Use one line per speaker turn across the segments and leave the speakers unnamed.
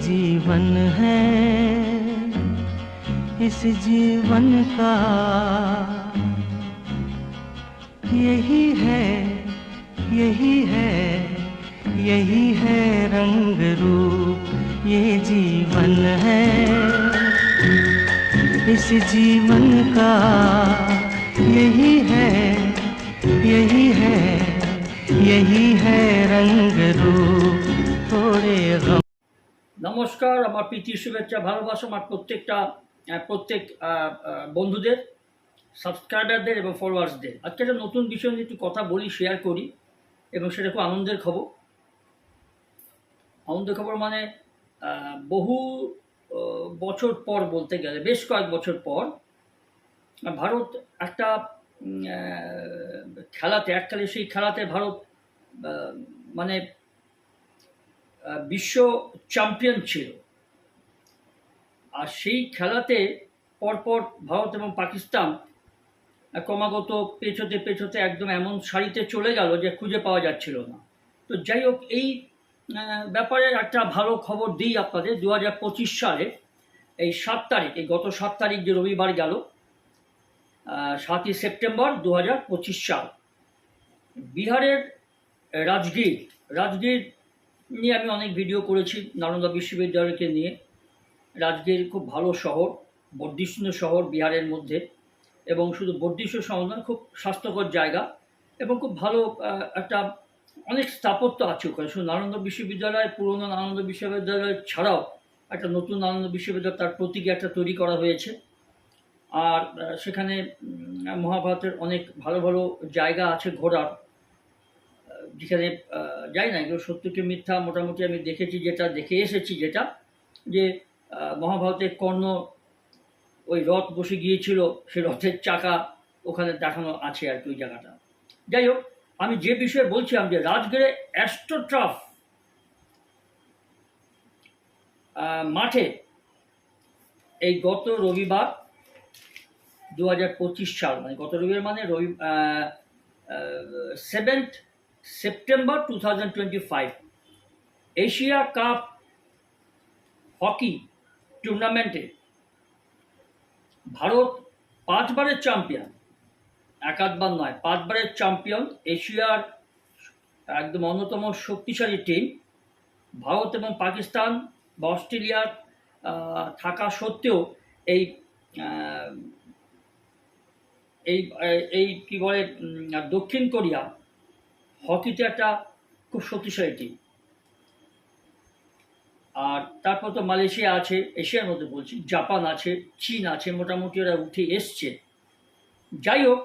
जीवन है, इस जीवन का यही है यही है यही है रंग रूप, ये जीवन है। इस जीवन का यही है यही है यही है रंग रूप, थोड़े गम
নমস্কার, আমার প্রীতি শুভেচ্ছা, ভালোবাসা আমার প্রত্যেকটা প্রত্যেক বন্ধুদের সাবস্ক্রাইবারদের এবং ফলোয়ার্সদের আজকে একটা নতুন বিষয় নিয়ে একটু কথা বলি শেয়ার করি এবং সেটা খুব আনন্দের খবর। আনন্দের খবর মানে বহু বছর পর বলতে গেলে, বেশ কয়েক বছর পর, ভারত একটা খেলাতে, এককালে সেই খেলাতে ভারত মানে বিশ্ব চ্যাম্পিয়ন ছিল। আর সেই খেলাতে পরপর ভারত এবং পাকিস্তান ক্রমাগত পেছোতে পেছোতে একদম এমন সারিতে চলে গেল যে খুঁজে পাওয়া যাচ্ছিল না। তো যাই হোক, এই ব্যাপারে একটা ভালো খবর দিই আপনাদের। দু হাজার পঁচিশ সালে এই সাত তারিখ, এই গত সাত তারিখ যে রবিবার গেল সাতই সেপ্টেম্বর দু হাজার পঁচিশ সাল, বিহারের রাজগীর রাজগীর নিয়ে আমি অনেক ভিডিও করেছি নালন্দা বিশ্ববিদ্যালয়কে নিয়ে। রাজগীর খুব ভালো শহর, বর্ধিষ্ণু শহর বিহারের মধ্যে। এবং শুধু বর্ধিষ্ণু শহর নয়, খুব স্বাস্থ্যকর জায়গা এবং খুব ভালো একটা অনেক স্থাপত্য আছে ওখানে। শুধু নালন্দা বিশ্ববিদ্যালয়, পুরনো নালন্দা বিশ্ববিদ্যালয় ছাড়াও একটা নতুন নালন্দা বিশ্ববিদ্যালয় তার প্রতীকে একটা তৈরি করা হয়েছে। আর সেখানে মহাভারতের অনেক ভালো ভালো জায়গা আছে ঘোরার। যেখানে যাই না এগুলো সত্যকে মিথ্যা মোটামুটি আমি দেখেছি, যেটা দেখে এসেছি যেটা, যে মহাভারতের কর্ণ ওই রথ বসে গিয়েছিল, সে রথের চাকা ওখানে দেখানো আছে আর কি ওই জায়গাটা। যাই হোক, আমি যে বিষয়ে বলছিলাম যে রাজগড়ে অ্যাস্ট্রোট্রাফ মাঠে এই গত রবিবার দু হাজার পঁচিশ সাল মানে গত রবিবার মানে রবি seventh September two thousand twenty five Asia cup hockey টুর্নামেন্টে ভারত পাঁচবারের চ্যাম্পিয়ন একাধবার নয়, পাঁচবারের চ্যাম্পিয়ন এশিয়ার একদম অন্যতম শক্তিশালী টিম ভারত এবং পাকিস্তান বা অস্ট্রেলিয়ার থাকা সত্ত্বেও এই এই এই কি বলে দক্ষিণ কোরিয়া হকিতে একটা খুব শক্তিশালী টিম আর তারপর তো মালয়েশিয়া আছে, এশিয়ার মধ্যে বলছি, জাপান আছে, চীন আছে, মোটামুটি ওরা উঠে এসছে। যাই হোক,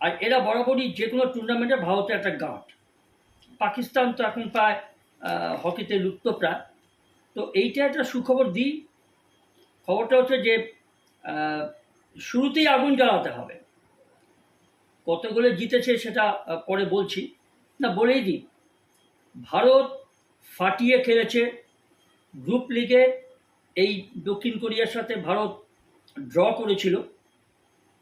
আর এরা বরাবরই যে কোনো টুর্নামেন্টে ভারতের একটা গাঁট পাকিস্তান তো এখন প্রায় হকিতে লুপ্ত প্রায় তো এইটা একটা সুখবর দিই। খবরটা হচ্ছে যে শুরুতেই আগুন জ্বালাতে হবে। কতগুলো জিতেছে সেটা পরে বলছি। না, বলেই দিই। ভারত ফাটিয়ে খেলেছে গ্রুপ লিগে। এই দক্ষিণ কোরিয়ার সাথে ভারত ড্র করেছিল।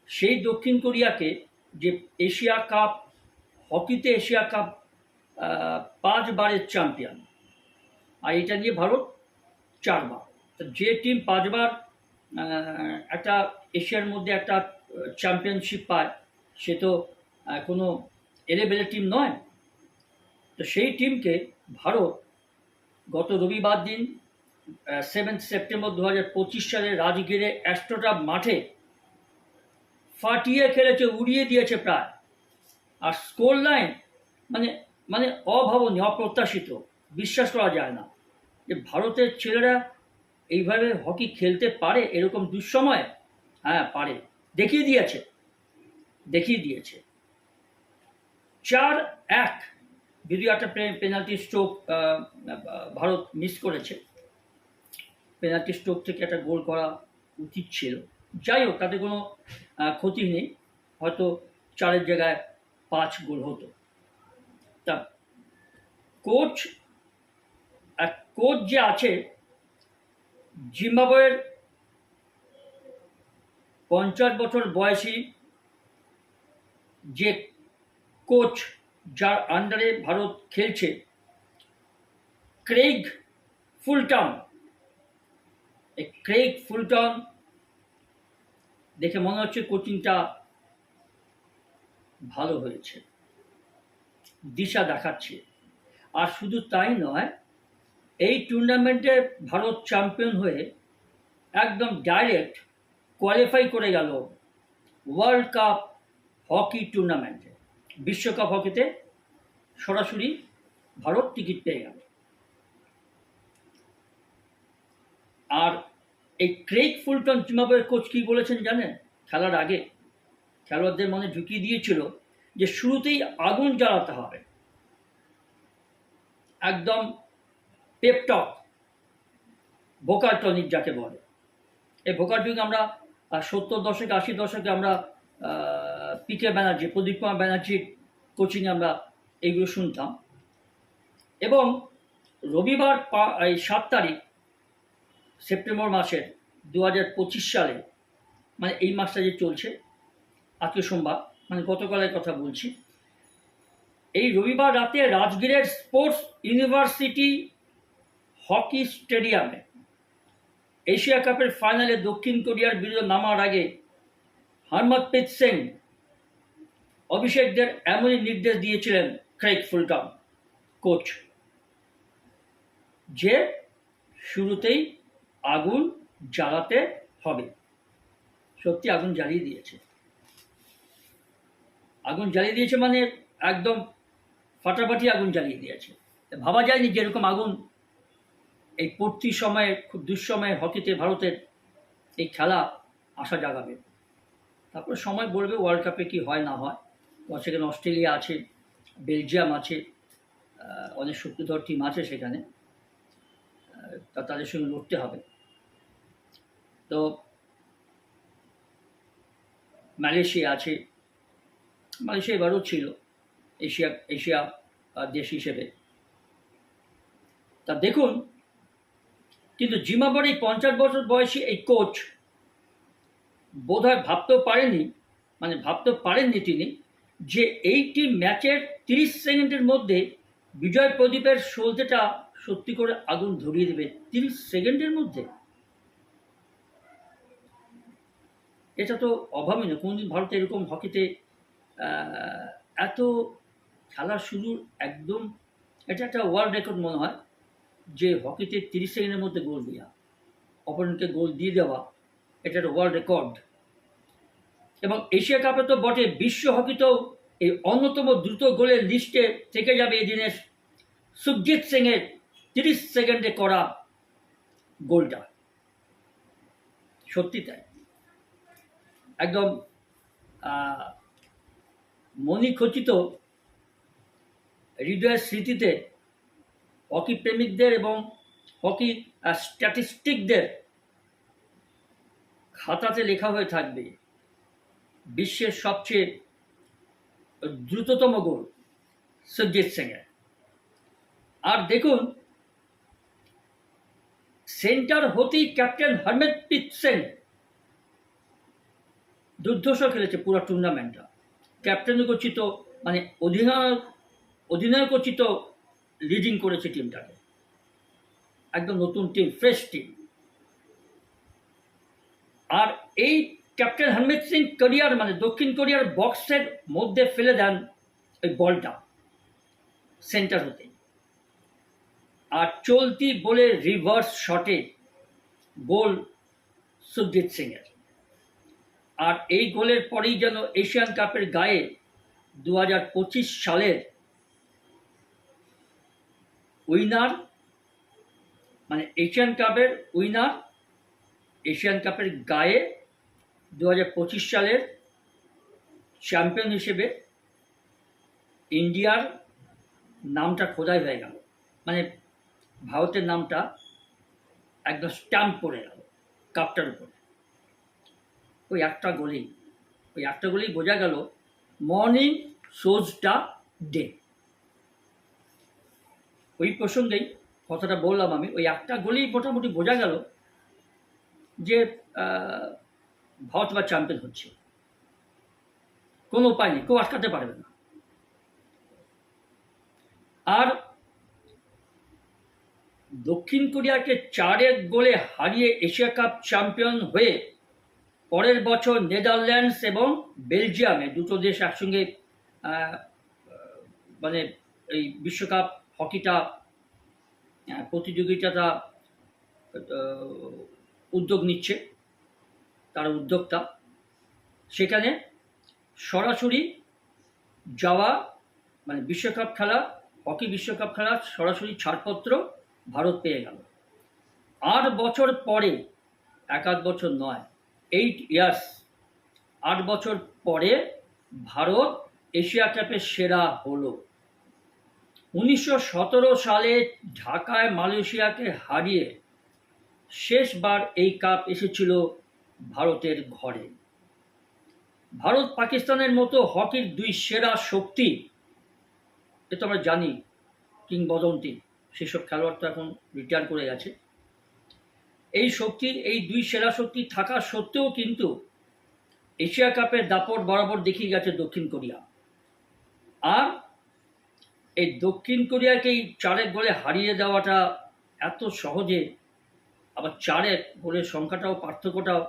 সেই দক্ষিণ কোরিয়াকে যে এশিয়া কাপ, হকিতে এশিয়া কাপ পাঁচবারের চ্যাম্পিয়ন। আর এটা নিয়ে ভারত চারবার। যে টিম পাঁচবার একটা এশিয়ার মধ্যে একটা চ্যাম্পিয়নশিপ পায় সে তো কোনো এলেবেলে টিম নয়। তো সেই টিমকে ভারত গত রবিবার দিন সেভেন্থ সেপ্টেম্বর দু হাজার পঁচিশ সালে রাজগীরে অ্যাস্ট্রোটাপ মাঠে ফাটিয়ে খেলেছে, উড়িয়ে দিয়েছে প্রায়। আর স্কোর লাইন মানে মানে অভাবনীয়, অপ্রত্যাশিত। বিশ্বাস করা যায় না যে ভারতের ছেলেরা এইভাবে হকি খেলতে পারে, এরকম দুঃসময়ে? হ্যাঁ পারে। দেখিয়ে দিয়েছে। দেখিয়ে দিয়েছে। চার এক, যদিও একটা পেনাল্টি স্ট্রোক ভারত মিস করেছে। পেনাল্টি স্ট্রোক থেকে একটা গোল করা উচিত ছিল। যাই হোক, তাতে কোনো ক্ষতি নেই। হয়তো চারের জায়গায় পাঁচ গোল হতো। তা কোচ কোচ যে আছে, জিম্বাবুয়ের পঞ্চাশ বছর বয়সী যে কোচ যার আন্ডারে ভারত খেলছে ক্রেগ ফুলটন। এই ক্রেগ ফুলটন দেখে মনে হচ্ছে কোচিংটা ভালো হয়েছে, দিশা দেখাচ্ছে। আর শুধু তাই নয়, এই টুর্নামেন্টে ভারত চ্যাম্পিয়ন হয়ে একদম ডাইরেক্ট কোয়ালিফাই করে গেল ওয়ার্ল্ড কাপ হকি টুর্নামেন্টে। বিশ্বকাপ হকিতে সরাসরি ভারত টিকিট পেয়ে গেল। আর এই ক্রেগ ফুলটন জিম্বাবুয়ের কোচ কি বলেছেন জানেন? খেলার আগে। খেলোয়াড়দের মনে ঢুকিয়ে দিয়েছিল যে শুরুতেই আগুন জ্বালাতে হবে। একদম পেপটক ভোকাল টনিক যাকে বলে। এই ভোকাল টনিক আমরা সত্তর দশকে, আশি দশকে আমরা পিকে ব্যানার্জি প্রদীপ কুমার ব্যানার্জির কোচিংয়ে আমরা এইগুলো শুনতাম। এবং রবিবার এই সাত তারিখ, সেপ্টেম্বর মাসের দু হাজার পঁচিশ সালে মানে এই মাসটা যে চলছে, আজকে সোমবার মানে গতকালের কথা বলছি, এই রবিবার রাতে রাজগীরের স্পোর্টস ইউনিভার্সিটি হকি স্টেডিয়ামে এশিয়া কাপের ফাইনালে দক্ষিণ কোরিয়ার বিরুদ্ধে নামার আগে হরমতপ্রীত সিং অভিষেকদের এমনই নির্দেশ দিয়েছিলেন ক্রেগ ফুলটন কোচ, যে শুরুতেই আগুন জ্বালাতে হবে। সত্যি আগুন জ্বালিয়ে দিয়েছে। আগুন জ্বালিয়ে দিয়েছে মানে একদম ফাটাফাটি আগুন জ্বালিয়ে দিয়েছে। ভাবা যায়নি যেরকম আগুন এই পড়তি সময়ে, খুব দুঃসময়ে হকিতে ভারতের এই খেলা আশা জাগাবে। তারপর সময় বলবে ওয়ার্ল্ড কাপে কি হয় না হয়। সেখানে অস্ট্রেলিয়া আছে, বেলজিয়াম আছে অনেক শক্তিধর টিম আছে সেখানে। তা তাদের সঙ্গে লড়তে হবে। তো মালয়েশিয়া আছে। মালয়েশিয়া এবারও ছিল এশিয়া এশিয়া দেশ হিসেবে। তা দেখুন, কিন্তু জিম্বাবুয়ের এই পঞ্চাশ বছর বয়সী এই কোচ বোধহয় ভাবতেও পারেনি মানে ভাবতে পারেননি তিনি যে এইটি ম্যাচের তিরিশ সেকেন্ডের মধ্যে বিজয় প্রদীপের সলতেটা সত্যি করে আগুন ধরিয়ে দেবে। তিরিশ সেকেন্ডের মধ্যে? এটা তো অভাবনীয় কোনদিন ভারতে এরকম হকিতে এত খেলা শুরুর একদম, এটা একটা ওয়ার্ল্ড রেকর্ড মনে হয় যে হকিতে তিরিশ সেকেন্ডের মধ্যে গোল দেওয়া অপোনেন্টকে গোল দিয়ে দেওয়া এটা একটা ওয়ার্ল্ড রেকর্ড এবং এশিয়া কাপে তো বটে, বিশ্ব হকিতেও এই অন্যতম দ্রুত গোলের লিস্টে থেকে যাবে এই দিনের সুখজিৎ সিংয়ের তিরিশ সেকেন্ডে করা গোলটা। সত্যি তাই। একদম মণিখচিত হৃদয়ের স্মৃতিতে হকি প্রেমিকদের এবং হকি স্ট্যাটিস্টিকদের খাতাতে লেখা হয়ে থাকবে। বিশ্বের সবচেয়ে দ্রুততম গোল সুরজিৎ সিংয়ের। আর দেখুন, সেন্টার হতেই ক্যাপ্টেন হরমিতপ্রীত সিং দুর্ধর্ষ খেলেছে পুরো টুর্নামেন্টটা। ক্যাপ্টেন কর্চিত মানে অধিনায়ক অধিনায়ক কর্চিত লিডিং করেছে টিমটাকে। একদম নতুন টিম ফ্রেশ টিম আর এই ক্যাপ্টেন হরমিত সিং কোরিয়ার মানে দক্ষিণ কোরিয়ার বক্সের মধ্যে ফেলে দেন ওই বলটা, সেন্টার হতে। আর চলতি বলে রিভার্স শটে গোল সুখজিৎ সিংয়ের। আর এই গোলের পরেই যেন এশিয়ান কাপের গায়ে দু হাজার পঁচিশ সালের উইনার মানে এশিয়ান কাপের উইনার, এশিয়ান কাপের গায়ে দু হাজার পঁচিশ সালের চ্যাম্পিয়ন হিসেবে ইন্ডিয়ার নামটা খোদাই হয়ে গেল। মানে ভারতের নামটা একদম স্ট্যাম্প পড়ে গেল, কাপটার উপরে। ওই একটা গোলেই ওই একটা গোলেই বোঝা গেল মর্নিং শোজ দ্য ডে ওই প্রসঙ্গেই কথাটা বললাম আমি, ওই একটা গোলেই মোটামুটি বোঝা গেল যে বা চ্যাম্পিয়ন হচ্ছে। কোনো উপায় নেই, কেউ আটকাতে পারবে না। আর দক্ষিণ কোরিয়াকে চার এক গোলে হারিয়ে এশিয়া কাপ চ্যাম্পিয়ন হয়ে পরের বছর নেদারল্যান্ডস এবং বেলজিয়ামে দুটো দেশ একসঙ্গে মানে এই বিশ্বকাপ হকিটা প্রতিযোগিতাটা উদ্যোগ নিচ্ছে। তার উদ্যোক্তা। সেখানে সরাসরি যাওয়া মানে বিশ্বকাপ খেলা, হকি বিশ্বকাপ খেলা সরাসরি ছাড়পত্র ভারত পেয়ে গেল। আট বছর পরে, এক আধ বছর নয় এইট ইয়ার্স আট বছর পরে ভারত এশিয়া কাপের সেরা হলো। উনিশশো সতেরো সালে ঢাকায় মালয়েশিয়াকে হারিয়ে শেষবার এই কাপ এসেছিল ভারতের ঘরে। ভারত পাকিস্তানের মতো হকির দুই সেরা শক্তি, এ তো আমরা জানি, কিংবদন্তি, সেসব খেলোয়াড় তো এখন রিটায়ার করে গেছে। এই শক্তির এই দুই সেরা শক্তি থাকা সত্ত্বেও কিন্তু এশিয়া কাপের দাপট বরাবর দেখিয়ে গেছে দক্ষিণ কোরিয়া। আর এই দক্ষিণ কোরিয়াকে এই চারেক গোলে হারিয়ে দেওয়াটা এত সহজে, আবার চারেক গোলের সংখ্যাটাও, পার্থক্যটাও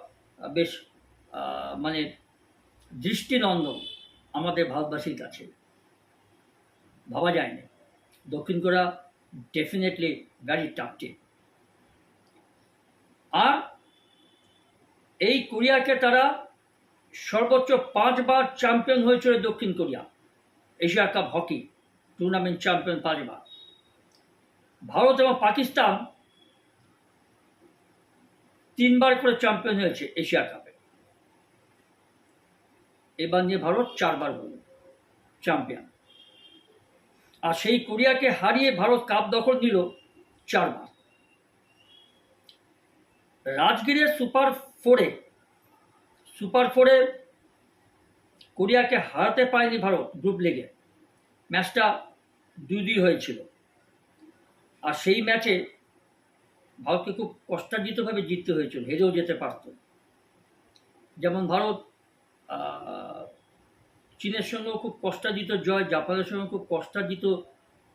বেশ মানে দৃষ্টিনন্দন আমাদের ভারতবাসীর কাছে। ভাবা যায় না। দক্ষিণ কোরিয়া ডেফিনেটলি ভ্যারি টাফ আর এই কোরিয়াকে তারা সর্বোচ্চ পাঁচবার চ্যাম্পিয়ন হয়েছিল দক্ষিণ Korea, Asia cup hockey tournament champion পাঁচবার। ভারত এবং পাকিস্তান তিনবার করে চ্যাম্পিয়ন হয়েছে এশিয়া কাপে। এবার নিয়ে ভারত চারবার হল চ্যাম্পিয়ন। আর সেই কোরিয়াকে হারিয়ে ভারত কাপ দখল নিল চারবার। রাজগীরের সুপার ফোরে সুপার ফোরে কোরিয়াকে হারাতে পারেনি ভারত গ্রুপ লিগে। ম্যাচটা দুই দুই হয়েছিল। আর সেই ম্যাচে ভারতকে খুব কষ্টার্জিতভাবে জিততে হয়েছিল, হেরেও যেতে পারত। যেমন ভারত চীনের সঙ্গেও খুব কষ্টার্জিত জয়, জাপানের সঙ্গে খুব কষ্টার্জিত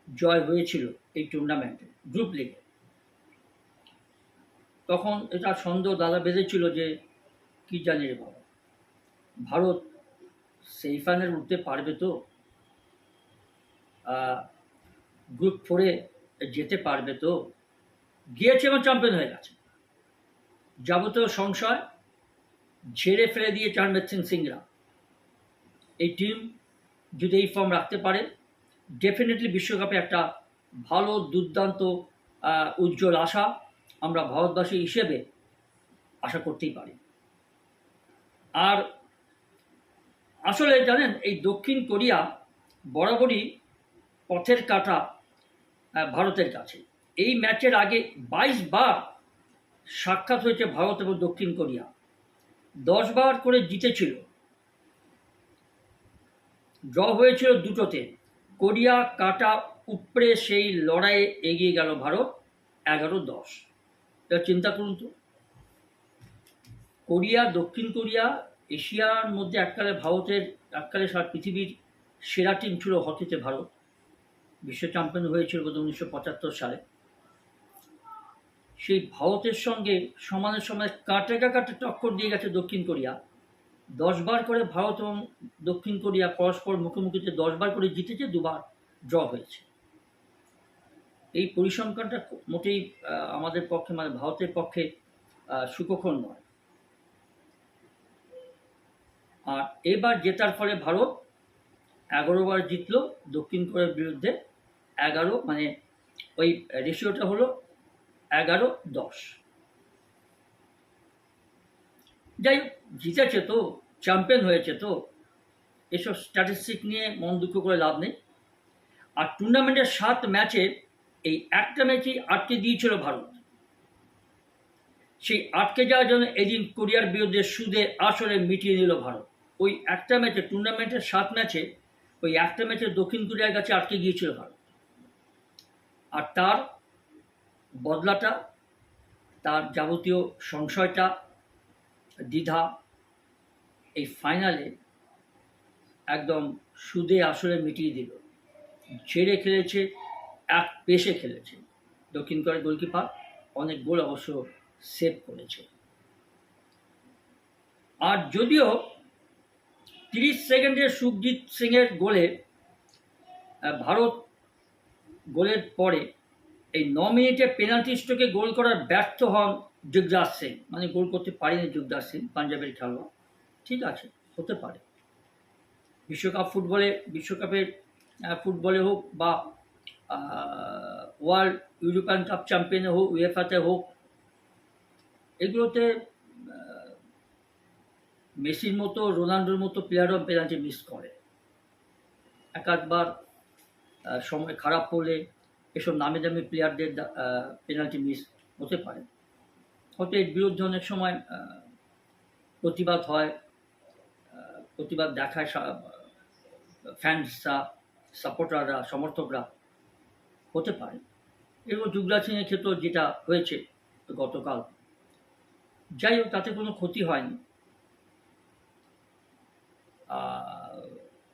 জয় হয়েছিল এই টুর্নামেন্টে গ্রুপ লিগে তখন এটা সন্দেহ দাদা বেঁধেছিল যে, কি জানি রে বাবা, ভারত সেমিফাইনাল উঠতে পারবে তো? গ্রুপ ফোরে যেতে পারবে তো? গিয়েছে এবং চ্যাম্পিয়ন হয়ে গেছে। যাবতীয় সংশয় ঝেড়ে ফেলে দিয়ে চারমেদ সিং সিংরা। এই টিম যদি এই ফর্ম রাখতে পারে ডেফিনেটলি বিশ্বকাপে একটা ভালো, দুর্দান্ত উজ্জ্বল আশা আমরা ভারতবাসী হিসেবে আশা করতেই পারি। আর আসলে জানেন, এই দক্ষিণ কোরিয়া বরাবরই পথের কাটা ভারতের কাছে। এই ম্যাচের আগে বাইশ বার সাক্ষাৎ হয়েছে ভারত এবং দক্ষিণ কোরিয়া। দশ বার করে জিতেছিল। ড্র হয়েছিল দুটোতে। কোরিয়া, কাটা, উপড়ে সেই লড়াইয়ে এগিয়ে গেল ভারত এগারো দশ। এটা চিন্তা করুন তো। কোরিয়া, দক্ষিণ কোরিয়া, এশিয়ার মধ্যে এককালে ভারতের, এককালে সারা পৃথিবীর সেরা টিম ছিল হকিতে ভারত। বিশ্ব চ্যাম্পিয়ন হয়েছিল বোধ উনিশশো পঁচাত্তর সালে। সেই ভারতের সঙ্গে সমানে সমানে কাটে কাটে টক্কর দিয়ে গেছে দক্ষিণ কোরিয়া। দশবার করে ভারত এবং দক্ষিণ কোরিয়া পরস্পর মুখোমুখিতে দশবার করে জিতেছে, দুবার ড্র হয়েছে। এই পরিসংখ্যানটা মোটেই আমাদের পক্ষে মানে ভারতের পক্ষে সুখক্ষণ নয়। আর এবার জেতার ফলে ভারত এগারো বার জিতলো দক্ষিণ কোরিয়ার বিরুদ্ধে। এগারো মানে ওই রেশিওটা হলো এগারো, দশ। যাই হোক, জিতেছে তো, চ্যাম্পিয়ন হয়েছে তো। এসব স্ট্যাটিস্টিক নিয়ে মন দুঃখ করে লাভ নেই। আর টুর্নামেন্টের সাত ম্যাচে এই একটা ম্যাচই আটকে দিয়েছিল ভারত। সেই আটকে যাওয়ার জন্য এদিন কোরিয়ার বিরুদ্ধে সুদে আসলে মিটিয়ে নিল ভারত। ওই একটা ম্যাচে টুর্নামেন্টের সাত ম্যাচে ওই একটা ম্যাচে দক্ষিণ কোরিয়ার কাছে আটকে গিয়েছিল ভারত। আর তার বদলাটা, তার যাবতীয় সংশয়টা, দ্বিধা, এই ফাইনালে একদম সুদে আসলে মিটিয়ে দিল। ছেড়ে খেলেছে, এক পেশে খেলেছে। দক্ষিণ কোরিয়ার গোলকিপার অনেক গোল অবশ্য সেভ করেছে। আর যদিও তিরিশ সেকেন্ডে সুখজিৎ সিংয়ের গোলে ভারত গোলের পরে এই ন মিনিটে পেনাল্টি স্ট্রোকে গোল করার ব্যর্থ হন যুগদাস সিং। মানে গোল করতে পারেনি যুগদাস সিং, পাঞ্জাবের খেলোয়াড়। ঠিক আছে, হতে পারে। বিশ্বকাপ ফুটবলে, বিশ্বকাপের ফুটবলে হোক বা ওয়ার্ল্ড ইউরোপিয়ান কাপ চ্যাম্পিয়নে হোক উয়েফাতে হোক, এগুলোতে মেসির মতো রোনাল্ডোর মতো প্লেয়ারও পেনাল্টি মিস করে। এক আধবার সময় খারাপ পড়লে এসব নামি দামি প্লেয়ারদের পেনাল্টি মিস হতে পারে। হয়তো এর বিরুদ্ধে অনেক সময় প্রতিবাদ হয় প্রতিবাদ দেখায় ফ্যান্সরা সাপোর্টাররা সমর্থকরা হতে পারে। এগুলো যুবরাজ সিংয়ের ক্ষেত্রেও যেটা হয়েছে গতকাল। যাই হোক, তাতে কোনো ক্ষতি হয়নি।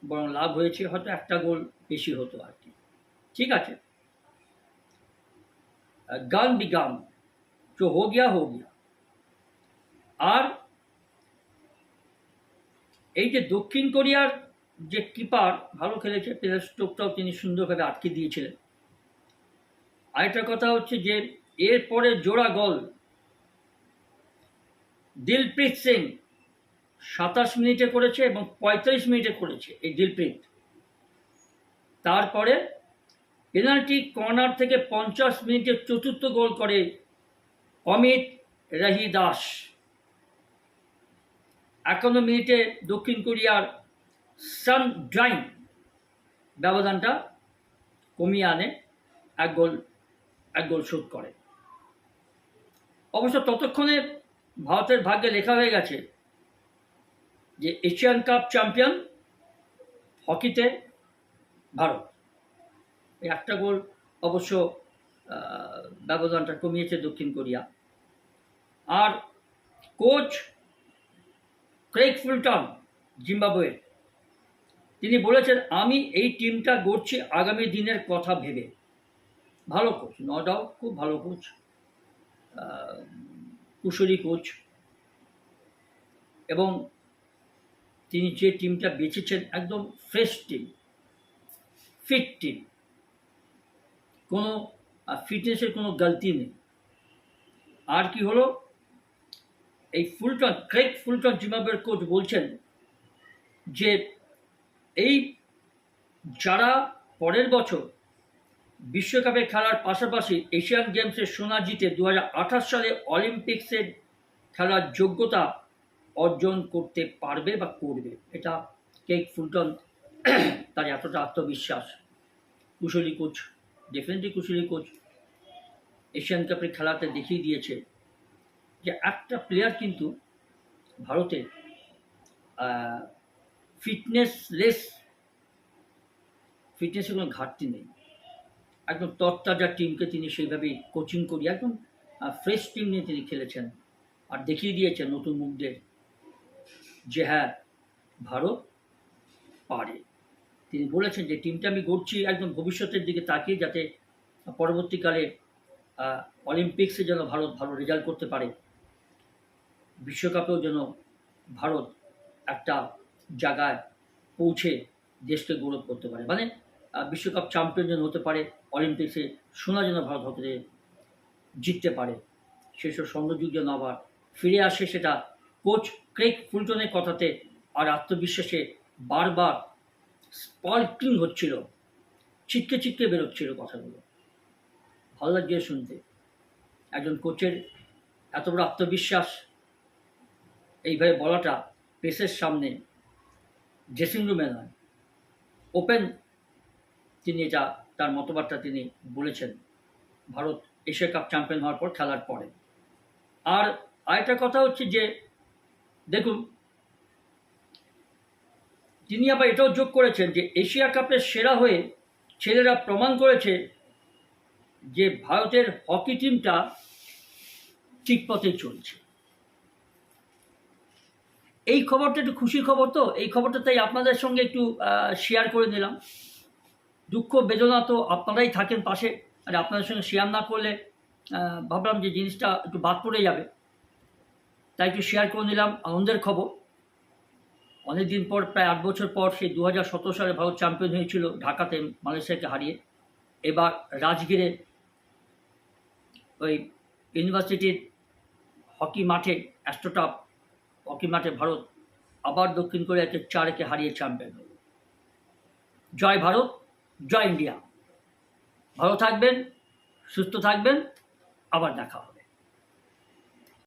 বরং লাভ হয়েছে, হয়তো একটা গোল বেশি হতো আর কি। ঠিক আছে। গান বি গান जो हो गया हो गया আর এই যে দক্ষিণ কোরিয়ার যে কিপার ভালো খেলেছে পেলার স্টোকটাও তিনি সুন্দরভাবে আটকে দিয়েছিলেন আরেকটা কথা হচ্ছে যে এরপরে জোড়া গল দিলপ্রীত সিং সাতাশ মিনিটে করেছে এবং পঁয়তাল্লিশ মিনিটে করেছে এই দিলপ্রীত তারপরে পেনাল্টি কর্নার থেকে পঞ্চাশ মিনিটে চতুর্থ গোল করে অমিত রাহি দাস। একান্ন মিনিটে দক্ষিণ কোরিয়ার সান ড্রাইন ব্যবধানটা কমিয়ে আনে, এক গোল এক গোল শোধ করে। অবশ্য ততক্ষণে ভারতের ভাগ্যে লেখা হয়ে গেছে যে এশিয়ান কাপ চ্যাম্পিয়ন হকিতে ভারত। একটা গোল অবশ্য ব্যবধানটা কমিয়েছে দক্ষিণ কোরিয়া। আর কোচ ক্রেগ ফুলটন, জিম্বাবুয়ে, তিনি বলেছেন, আমি এই টিমটা গড়ছি আগামী দিনের কথা ভেবে। ভালো কোচ ন ডাউট খুব ভালো কোচ কুশলী কোচ। এবং তিনি যে টিমটা বেছেছেন, একদম ফ্রেশ টিম, ফিট টিম। কোনো ফিটনেসের কোনো গলতি নেই। আর কি হলো? এই ফুলটন ক্রেক ফুলটন জিম্বাবুয়ের কোচ বলছেন যে, এই যারা পরের বছর বিশ্বকাপে খেলার পাশাপাশি এশিয়ান গেমসের সোনা জিতে দু হাজার আঠাশ সালে অলিম্পিক্সের খেলার যোগ্যতা অর্জন করতে পারবে বা করবে, এটা কেক ফুলটন তার এতটা আত্মবিশ্বাস। কুশলী কোচ ডেফিনেটলি কুশলী কোচ এশিয়ান কাপের খেলাতে দেখিয়ে দিয়েছে যে একটা প্লেয়ার কিন্তু ভারতের ফিটনেসলেস ফিটনেসের কোনো ঘাটতি নেই। একদম তরতাজা টিমকে তিনি সেইভাবেই কোচিং করি একদম ফ্রেশ টিম নিয়ে তিনি খেলেছেন। আর দেখিয়ে দিয়েছেন নতুন মুখদের যে হ্যাঁ ভারত পারে। তিনি বলেছেন যে, টিমটা আমি গড়ছি একদম ভবিষ্যতের দিকে তাকিয়ে যাতে পরবর্তীকালে অলিম্পিক্সে যেন ভারত ভালো রেজাল্ট করতে পারে। বিশ্বকাপেও যেন ভারত একটা জায়গায় পৌঁছে দেশকে গৌরব করতে পারে। মানে বিশ্বকাপ চ্যাম্পিয়ন যেন হতে পারে, অলিম্পিক্সে সোনা যেন ভারত হতে জিততে পারে। সেসব স্বর্ণযুগ যেন আবার ফিরে আসে, সেটা কোচ ক্রেক ফুলটনের কথাতে আর আত্মবিশ্বাসে বারবার স্পার্কিং হচ্ছিল। ছিটকে ছিটকে বেরোচ্ছিল কথাগুলো। ভালো লাগছে শুনতে। একজন কোচের এত বড় আত্মবিশ্বাস, এইভাবে বলাটা প্রেসের সামনে ড্রেসিং রুমে নয়। ওপেন তিনি এটা তার মতবাদটা তিনি বলেছেন। ভারত এশিয়া কাপ চ্যাম্পিয়ন হওয়ার পর খেলার পরে। আর আরেকটা কথা হচ্ছে যে, দেখুন তিনি আবার এটাও যোগ করেছেন যে এশিয়া কাপের সেরা হয়ে ছেলেরা প্রমাণ করেছে যে ভারতের হকি টিমটা ঠিক পথে চলছে। এই খবরটা একটু খুশির খবর তো? এই খবরটা তাই আপনাদের সঙ্গে একটু শেয়ার করে নিলাম। দুঃখ, বেদনা তো আপনারাই থাকেন পাশে, আর আপনাদের সঙ্গে শেয়ার না করলে ভাবলাম যে জিনিসটা একটু বাদ পড়ে যাবে। তাই একটু শেয়ার করে নিলাম আনন্দের খবর। অনেক দিন পর, প্রায় আট বছর পর সেই দু হাজার সতেরো সালে ভারত চ্যাম্পিয়ন হয়েছিল ঢাকাতে মালয়েশিয়াকে হারিয়ে। এবার রাজগীরে ওই ইউনিভার্সিটির হকি মাঠে, অ্যাস্ট্রোটাপ হকি মাঠে ভারত আবার দক্ষিণ কোরিয়াকে চারেকে হারিয়ে চ্যাম্পিয়ন হল। জয় ভারত, জয় ইন্ডিয়া। ভালো থাকবেন, সুস্থ থাকবেন, আবার দেখা হবে।